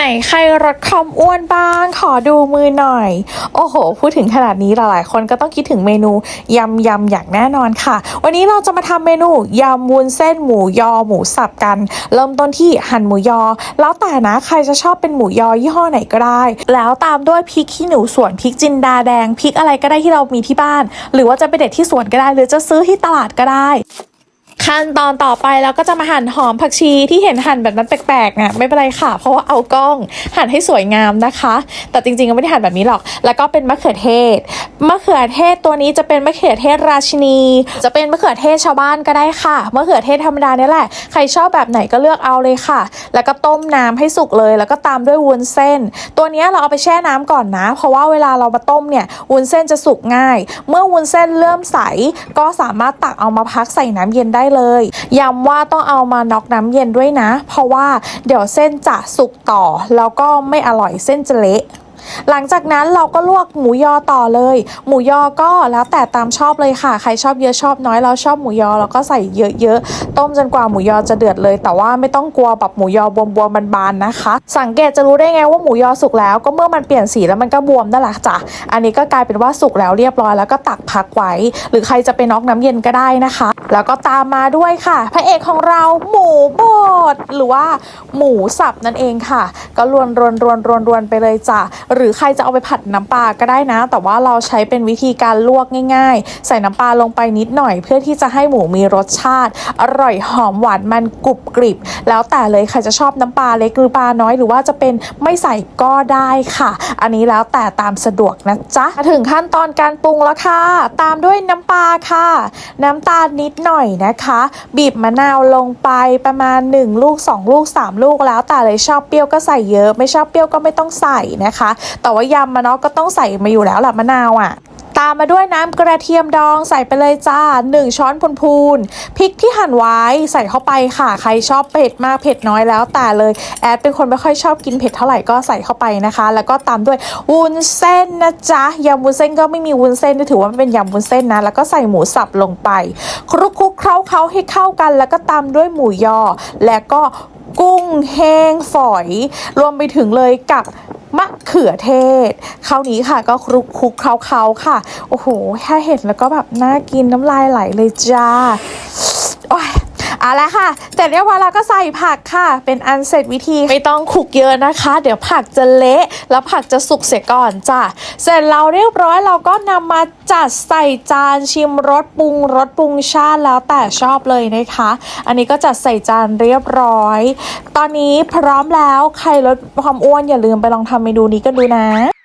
ไหนใครลดความอ้วนบ้าง ขอดูมือหน่อย โอ้โห พูดถึงขนาดนี้หลายๆ คนก็ต้องคิดถึงเมนูยำยำอย่างแน่นอนค่ะ วันนี้เราจะมาทำเมนูยำวุ้นเส้นหมูยอหมูสับกัน เริ่มต้นที่หั่นหมูยอ แล้วแต่นะใครจะชอบเป็นหมูยอยี่ห้อไหนก็ได้ แล้วตามด้วยพริกขี้หนูสวนพริกจินดาแดงพริกอะไรก็ได้ที่เรามีที่บ้าน หรือว่าจะไปเด็ดที่สวนก็ได้ หรือจะซื้อที่ตลาดก็ได้ ขั้นตอนต่อไปเราก็จะมาหั่นหอมผักชีที่เห็นหั่นแบบนั้นแปลกๆเนี่ยไม่เป็นไรค่ะ เพราะว่าเอากล้องหั่นให้สวยงามนะคะ แต่จริงๆก็ไม่ได้หั่นแบบนี้หรอก แล้วก็เป็นมะเขือเทศมะเขือเทศตัวนี้จะเป็นมะเขือเทศราชินี จะเป็นมะเขือเทศชาวบ้านก็ได้ค่ะมะเขือเทศธรรมดาเนี่ยแหละใครชอบแบบไหนก็เลือกเอาเลยค่ะ แล้วก็ต้มน้ำให้สุกเลย แล้วก็ตามด้วยวุ้นเส้น ตัวนี้เราเอาไปแช่น้ำก่อนนะ เพราะว่าเวลาเรามาต้มเนี่ยวุ้นเส้นจะสุกง่าย เมื่อวุ้นเส้นเริ่มใสก็สามารถตักเอามาพักใส่น้ำเย็นได้เลยย้ำว่าต้องเอามาน็อกน้ำเย็นด้วยนะ เพราะว่าเดี๋ยวเส้นจะสุกต่อ แล้วก็ไม่อร่อยเส้นจะเละ หลังจากนั้นเราก็ลวกหมูยอต่อเลย หมูยอก็แล้วแต่ตามชอบเลยค่ะ ใครชอบเยอะชอบน้อยเราชอบหมูยอเราก็ใส่เยอะๆ ต้มจนกว่าหมูยอจะเดือดเลย แต่ว่าไม่ต้องกลัวแบบหมูยอบวมๆบานๆนะคะ สังเกตจะรู้ได้ไงว่าหมูยอสุกแล้ว ก็เมื่อมันเปลี่ยนสีแล้วมันก็บวมนั่นแหละจ้ะ อันนี้ก็กลายเป็นว่าสุกแล้วเรียบร้อยแล้วก็ตักพักไว้ หรือใครจะไปน็อกน้ำเย็นก็ได้นะคะ แล้วก็ตามมาด้วยค่ะ พระเอกของเราหมูบดหรือว่าหมูสับนั่นเองค่ะ ก็รวนรวนรวนรวนรวนไปเลยจ้ะหรือใครจะเอาไปผัดน้ำปลาก็ได้นะ แต่ว่าเราใช้เป็นวิธีการลวกง่าย ๆ ใส่น้ำปลาลงไปนิดหน่อย เพื่อที่จะให้หมูมีรสชาติ อร่อยหอมหวานมันกรุบกริบ แล้วแต่เลยใครจะชอบน้ำปลาเล็กหรือปลาน้อยหรือว่าจะเป็นไม่ใส่ก็ได้ค่ะ อันนี้แล้วแต่ตามสะดวกนะจ๊ะถึงขั้นตอนการปรุงแล้วค่ะ ตามด้วยน้ำปลาค่ะ น้ำตาลนิดหน่อยนะคะ บีบมะนาวลงไปประมาณ 1 ลูก 2 ลูก 3 ลูกแล้วแต่เลยชอบเปรี้ยวก็ใส่เยอะ ไม่ชอบเปรี้ยวก็ไม่ต้องใส่นะคะแต่ว่ายำมาเนาะก็ต้องใส่มาอยู่แล้วแหละมะนาวอะตามมาด้วยน้ำกระเทียมดองใส่ไปเลยจ้า 1 ช้อนพูนๆพริกที่หั่นไว้ใส่เข้าไปค่ะ ใครชอบเผ็ดมากเผ็ดน้อยแล้วแต่เลยแอดเป็นคนไม่ค่อยชอบกินเผ็ดเท่าไหร่ก็ใส่เข้าไปนะคะ แล้วก็ตามด้วยวุ้นเส้นนะจ๊ะยำวุ้นเส้นก็ไม่มีวุ้นเส้นถือว่าเป็นยำวุ้นเส้นนะแล้วก็ใส่หมูสับลงไปคลุกคลุกเคล้าเคล้าให้เข้ากัน แล้วก็ตามด้วยหมูยอ และก็ กุ้งแห้งฝอย รวมไปถึงเลยกับมะเขือเทศคราวนี้ค่ะก็คลุกคลุกเคล้าเคล้าค่ะ โอ้โหแค่เห็นแล้วก็แบบน่ากินน้ำลายไหลเลยจ้า เอาละค่ะแต่เรียบร้อยแล้วก็ใส่ผักค่ะ เป็นอันเสร็จวิธีไม่ต้องคลุกเยอะนะคะ เดี๋ยวผักจะเละแล้วผักจะสุกเสียก่อนจ้ะเสร็จแล้วเรียบร้อยเราก็นำมาจัดใส่จานชิมรสปรุงรสปรุงชาติแล้วแต่ชอบเลยนะคะ อันนี้ก็จัดใส่จานเรียบร้อย ตอนนี้พร้อมแล้วใครลดความอ้วนอย่าลืมไปลองทำเมนูนี้กันดูนะ